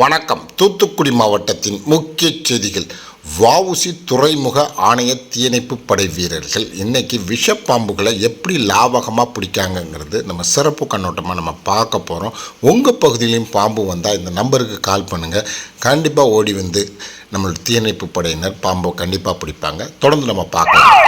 வணக்கம். தூத்துக்குடி மாவட்டத்தின் முக்கிய செய்திகள். வவுசி துறைமுக ஆணைய தீயணைப்பு படை வீரர்கள். இன்னைக்கு விஷப்பாம்புகளை எப்படி லாவகமாக பிடிக்காங்கங்கிறது நம்ம சிறப்பு கண்ணோட்டமாக நம்ம பார்க்க போகிறோம் உங்கள் பகுதியிலையும் பாம்பு வந்தால் இந்த நம்பருக்கு கால் பண்ணுங்கள் கண்டிப்பாக ஓடி வந்து நம்மளோட தீயணைப்பு படையினர் பாம்பை கண்டிப்பாக பிடிப்பாங்க. தொடர்ந்து நம்ம பார்க்கலாம்.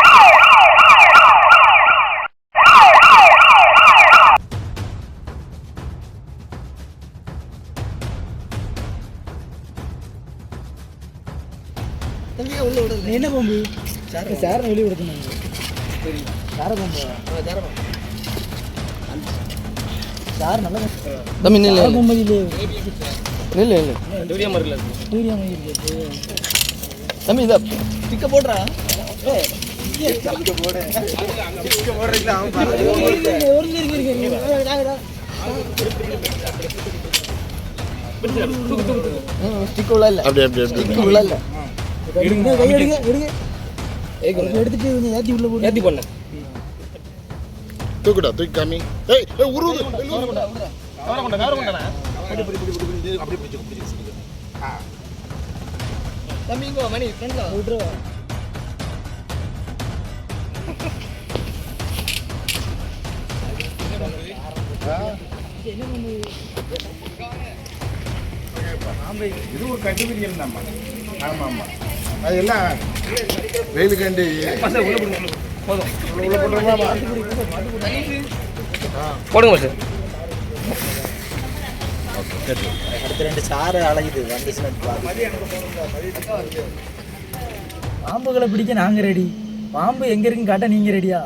என்ன பாம்பு? சார வெளியே விடுக்கணும் சார. பாம்பு. சார் நல்ல தம்பி சார பாம்பு இல்லையே. நில்லு மாதிரி இருக்கு. தம்பி இதை. பிக்க போடுறா. ஸ்டிக் உள்ள இல்ல. அப்படி அப்படி அப்படி ஸ்டிக் உள்ள இல்ல. எடுங்க கை எடுங்க. எடுங்க எடுத்துட்டு கொஞ்சம் ஏத்தி உள்ள போடு ஏத்தி பண்ணு தூக்குடா தூக்கி காமி. ஏய் ஏய், உருவுது தம்பி இங்கோ மணி ஃப்ரெண்ட்ல விட்டுருவா இது ஒரு கட்டுவிரியல் நம்ம. ஆமாம் ஆமாம் அது எல்லாம் வெயிலுக்காண்டி. போதும் உள்ள போட்டுருவாமா போடுங்க சார் அடுத்த ரெண்டு சாறு அழகுது வந்துச்சுன்னா பாம்புகளை பிடிக்க நாங்க ரெடி பாம்பு எங்க இருக்குன்னு காட்ட நீங்க ரெடியா